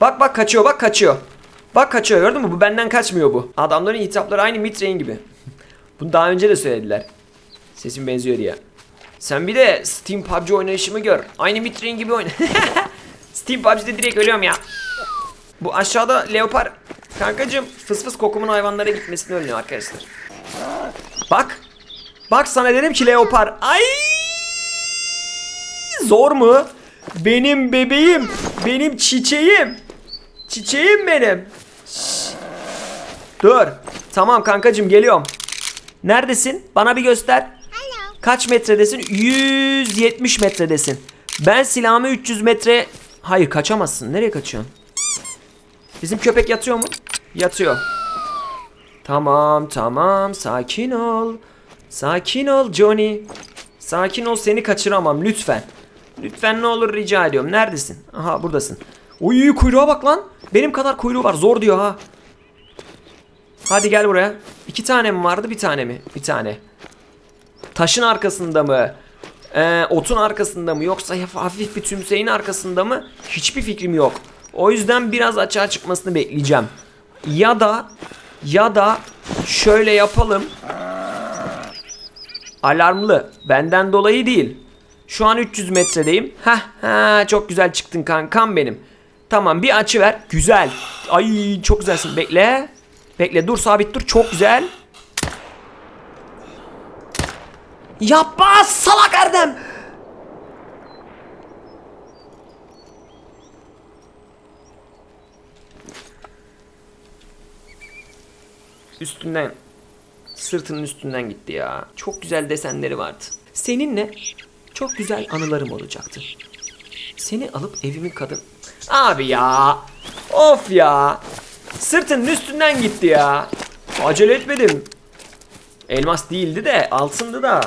Bak bak kaçıyor bak kaçıyor. Bak kaçıyor gördün mü? Bu benden kaçmıyor bu. Adamların hitapları aynı Mitrain gibi. Bunu daha önce de söylediler. Sesim benziyor diye. Sen bir de Steam PUBG oynayışımı gör. Aynı Mitrain gibi oyna. Steam PUBG'de direkt ölüyorum ya. Bu aşağıda leopar kankacım fıs fıs kokumun hayvanlara gitmesini önlüyor arkadaşlar. Bak. Bak sana dedim ki leopar. Ay! Zor mu? Benim bebeğim. Benim çiçeğim. Çiçeğim benim. Şşş. Dur. Tamam kankacım geliyorum. Neredesin? Bana bir göster. Kaç metredesin? 170 metredesin. Ben silahımı 300 metre... Hayır kaçamazsın. Nereye kaçıyorsun? Bizim köpek yatıyor mu? Yatıyor. Tamam tamam sakin ol. Sakin ol Johnny. Sakin ol seni kaçıramam lütfen. Lütfen ne olur rica ediyorum. Neredesin? Aha buradasın. Uy kuyruğa bak lan. Benim kadar kuyruğu var. Zor diyor ha. Hadi gel buraya. İki tane mi vardı bir tane mi? Bir tane. Taşın arkasında mı? Ee, otun arkasında mı? Yoksa hafif bir tümseyin arkasında mı? Hiçbir fikrim yok. O yüzden biraz açığa çıkmasını bekleyeceğim. Ya da ya da şöyle yapalım. Alarmlı. Benden dolayı değil. Şu an 300 metredeyim. Heh, ha çok güzel çıktın kankam benim. Tamam bir açı ver. Güzel. Ay çok güzelsin. Bekle. Bekle dur sabit dur. Çok güzel. Yapma salak Erdem. Üstünden sırtının üstünden gitti ya. Çok güzel desenleri vardı. Seninle çok güzel anılarım olacaktı. Seni alıp evimin kadın... Abi ya. Of ya. Sırtının üstünden gitti ya. Acele etmedim. Elmas değildi de altındı da.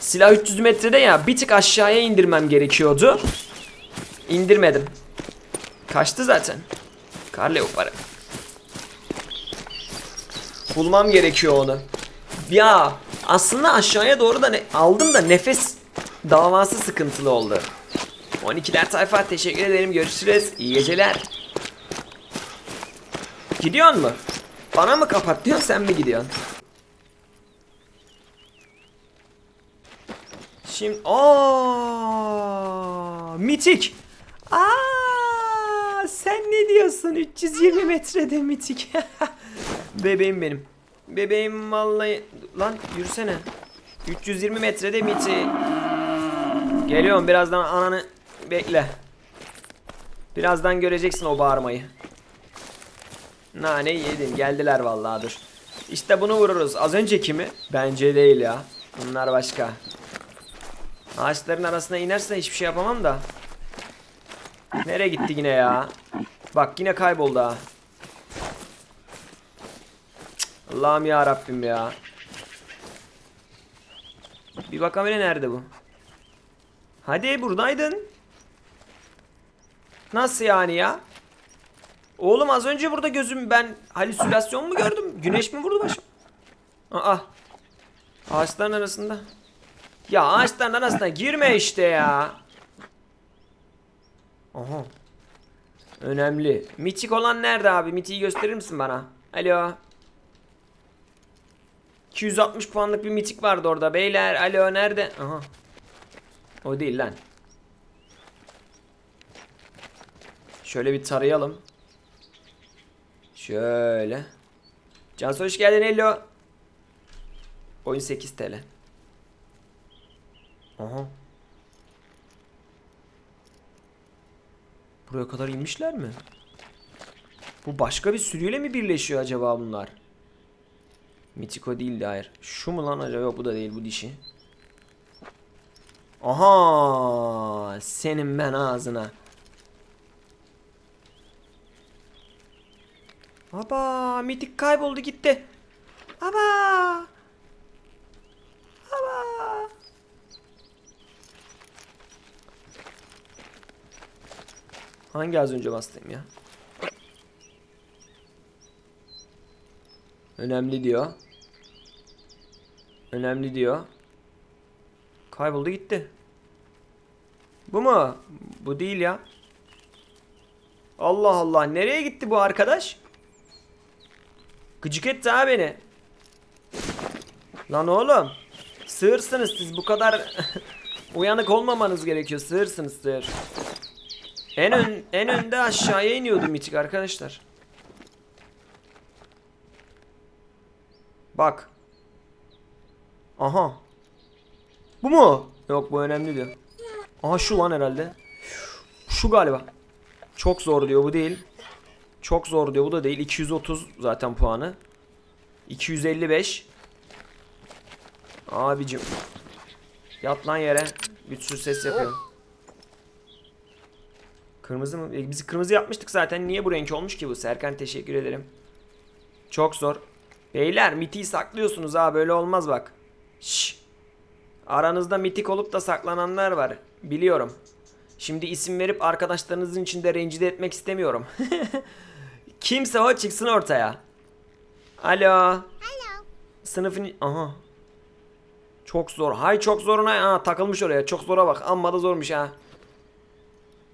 Silah 300 metrede ya bir tık aşağıya indirmem gerekiyordu. İndirmedim. Kaçtı zaten. Kar leoparı. Bulmam gerekiyor onu. Ya aslında aşağıya doğru da ne- aldım da nefes davası sıkıntılı oldu. 12'ler tayfa teşekkür ederim görüşürüz. İyi geceler. Gidiyor mu? Bana mı kapat diyorsun sen mi gidiyorsun? Şimdi aa mitik. Aa sen ne diyorsun? 320 metrede mitik. Bebeğim benim. Bebeğim vallahi lan yürüsene. 320 metrede miti. Geliyorum birazdan ananı bekle. Birazdan göreceksin o bağırmayı. Nane yedin geldiler vallahi dur. İşte bunu vururuz. Az önceki mi? Bence değil ya. Bunlar başka. Ağaçların arasına inersen hiçbir şey yapamam da. Nereye gitti yine ya? Bak yine kayboldu ha. Allah'ım ya Rabbim ya. Bir bakalım nerede bu? Hadi buradaydın. Nasıl yani ya? Oğlum az önce burada gözüm ben halüsinasyon mu gördüm? Güneş mi vurdu başım? Aa. Ağaçların arasında. Ya ağaçların arasına girme işte ya. Aha. Önemli. Mitik olan nerede abi? Mitiği gösterir misin bana? Alo. 260 puanlık bir mitik vardı orada beyler. Alo nerede? Aha. O değil lan. Şöyle bir tarayalım. Şöyle. Cansu hoş geldin hello. Oyun 8 TL. Aha. Buraya kadar inmişler mi? Bu başka bir sürüyle mi birleşiyor acaba bunlar? Mitiko değildi hayır. Şu mu lan acaba? Yok bu da değil bu dişi. Aha senin ben ağzına. Aba mitik kayboldu gitti. Aba. Aba. Hangi az önce bastım ya? Önemli diyor. Önemli diyor. Kayboldu gitti. Bu mu? Bu değil ya. Allah Allah. Nereye gitti bu arkadaş? Gıcık etti ha beni. Lan oğlum. Sığırsınız siz bu kadar uyanık olmamanız gerekiyor. Sığırsınız sığır. En ön, en önde aşağıya iniyordu mitik arkadaşlar. Bak. Aha. Bu mu? Yok bu önemli diyor. Aha şu lan herhalde. Şu galiba. Çok zor diyor bu değil. Çok zor diyor bu da değil. 230 zaten puanı. 255. Abicim. Yat lan yere. Güçsüz ses yapıyorum. Kırmızı mı? E, biz kırmızı yapmıştık zaten. Niye bu renk olmuş ki bu? Serkan teşekkür ederim. Çok zor. Beyler mitiği saklıyorsunuz ha böyle olmaz bak. Şş. Aranızda mitik olup da saklananlar var. Biliyorum. Şimdi isim verip arkadaşlarınızın içinde rencide etmek istemiyorum. Kimse o çıksın ortaya. Alo. Sınıfın... Aha. Çok zor. Hay çok zoruna. Ha takılmış oraya. Çok zora bak. Amma da zormuş ha.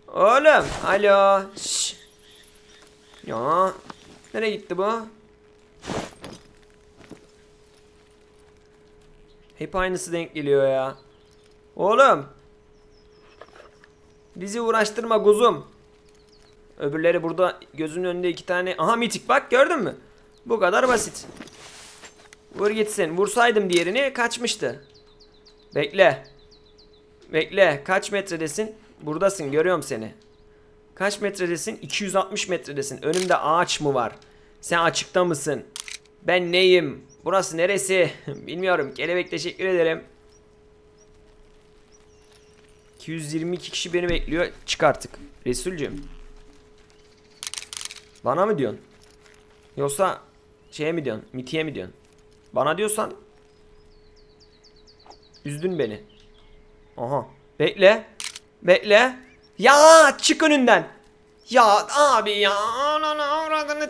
Oğlum. Alo. Şş. Ya. Nereye gitti bu? Hep aynısı denk geliyor ya. Oğlum. Bizi uğraştırma kuzum. Öbürleri burada gözünün önünde iki tane. Aha mitik bak gördün mü? Bu kadar basit. Vur gitsin. Vursaydım diğerini kaçmıştı. Bekle. Bekle. Kaç metredesin? Buradasın görüyorum seni. Kaç metredesin? 260 metredesin. Önümde ağaç mı var? Sen açıkta mısın? Ben neyim? Burası neresi? Bilmiyorum. Kelebek teşekkür ederim. 222 kişi beni bekliyor. Çık artık. Resulcüm. Bana mı diyorsun? Yoksa şeye mi diyorsun? Mitiye mi diyorsun? Bana diyorsan üzdün beni. Aha. Bekle. Bekle. Ya çık önünden. Ya abi ya.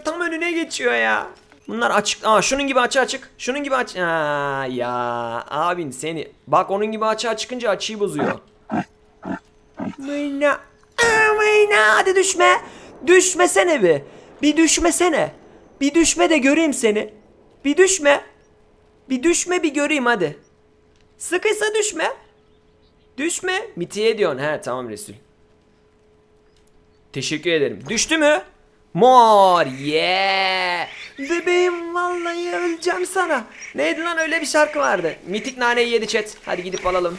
Tam önüne geçiyor ya. Bunlar açık. Aa şunun gibi açı açık. Şunun gibi aç. Aa, ya abin seni. Bak onun gibi açığa çıkınca açıyı bozuyor. Mayna. Aa, Mayna hadi düşme. Düşmesene bir. Bir düşmesene. Bir düşme de göreyim seni. Bir düşme. Bir düşme bir göreyim hadi. Sıkıysa düşme. Düşme. Mitiye diyorsun. He tamam Resul. Teşekkür ederim. Düştü mü? Mor. Yeah. Bebeğim vallahi öleceğim sana. Neydi lan öyle bir şarkı vardı. Mitik naneyi yedi chat. Hadi gidip alalım.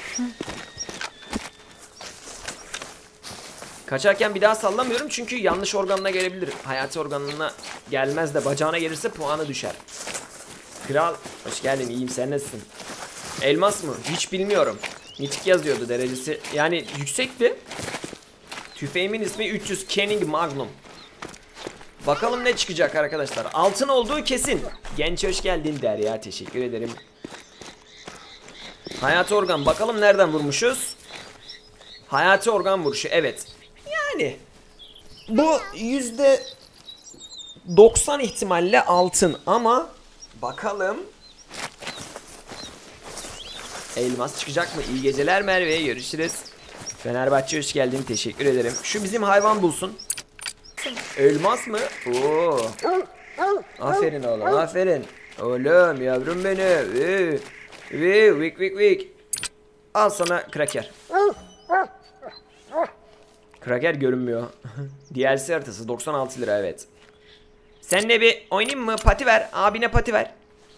Kaçarken bir daha sallamıyorum çünkü yanlış organına gelebilir. Hayati organına gelmez de bacağına gelirse puanı düşer. Kral hoş geldin iyiyim sen nasılsın? Elmas mı? Hiç bilmiyorum. Mitik yazıyordu derecesi. Yani yüksekti. Tüfeğimin ismi 300 Kenning Magnum. Bakalım ne çıkacak arkadaşlar. Altın olduğu kesin. Genç hoş geldin Derya. Teşekkür ederim. Hayati organ. Bakalım nereden vurmuşuz? Hayati organ vuruşu. Evet. Yani. Bu yüzde 90 ihtimalle altın ama bakalım Elmas çıkacak mı? İyi geceler Merve. Görüşürüz. Fenerbahçe hoş geldin. Teşekkür ederim. Şu bizim hayvan bulsun. Elmas mı? Oo. Aferin oğlum. Aferin. Oğlum yavrum benim. Vik vik vik. Al sana kraker. Kraker görünmüyor. DLC haritası 96 lira evet. Senle bir oynayayım mı? Pati ver. Abine pati ver.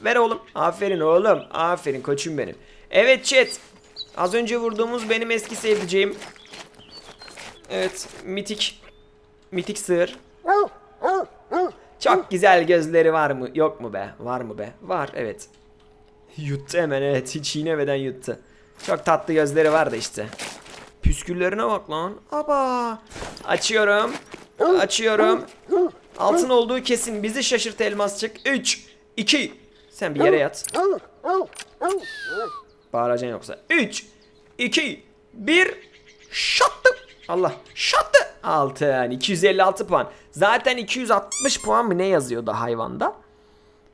Ver oğlum. Aferin oğlum. Aferin koçum benim. Evet chat. Az önce vurduğumuz benim eski sevdiceğim. Evet. Mitik. Mitik sığır. Çok güzel gözleri var mı? Yok mu be? Var mı be? Var evet. Yuttu hemen evet. Hiç çiğnemeden yuttu. Çok tatlı gözleri vardı işte. Püsküllerine bak lan. Aba. Açıyorum. Açıyorum. Altın olduğu kesin. Bizi şaşırt elmasçık. 3, 2. Sen bir yere yat. Bağıracaksın yoksa. 3, 2, 1. Şattı. Allah. Şattı. Altın. 256 puan. Zaten 260 puan mı ne yazıyordu hayvanda?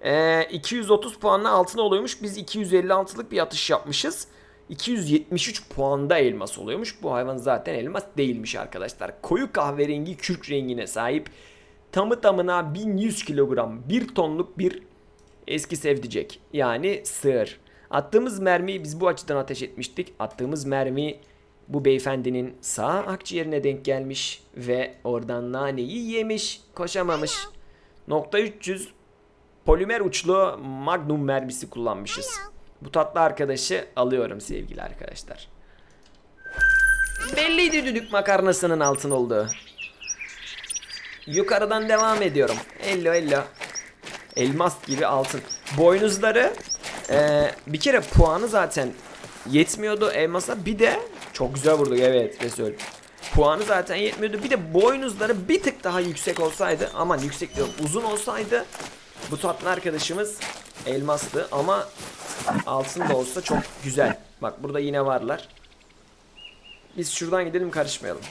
Ee, 230 puanla altın oluyormuş. Biz 256'lık bir atış yapmışız. 273 puanda elmas oluyormuş. Bu hayvan zaten elmas değilmiş arkadaşlar. Koyu kahverengi kürk rengine sahip. Tamı tamına 1100 kilogram 1 tonluk bir eski sevdicek. Yani sığır. Attığımız mermiyi biz bu açıdan ateş etmiştik. Attığımız mermi bu beyefendinin sağ akciğerine denk gelmiş ve oradan naneyi yemiş. Koşamamış. Nokta 300 polimer uçlu magnum mermisi kullanmışız. Bu tatlı arkadaşı alıyorum sevgili arkadaşlar. Belliydi düdük makarnasının altın olduğu. Yukarıdan devam ediyorum. Ello ello. Elmas gibi altın. Boynuzları eee, bir kere puanı zaten yetmiyordu elmasa. Bir de çok güzel vurduk evet Resul. Puanı zaten yetmiyordu. Bir de boynuzları bir tık daha yüksek olsaydı aman yüksek diyorum uzun olsaydı bu tatlı arkadaşımız elmastı ama altın da olsa çok güzel. Bak burada yine varlar. Biz şuradan gidelim karışmayalım.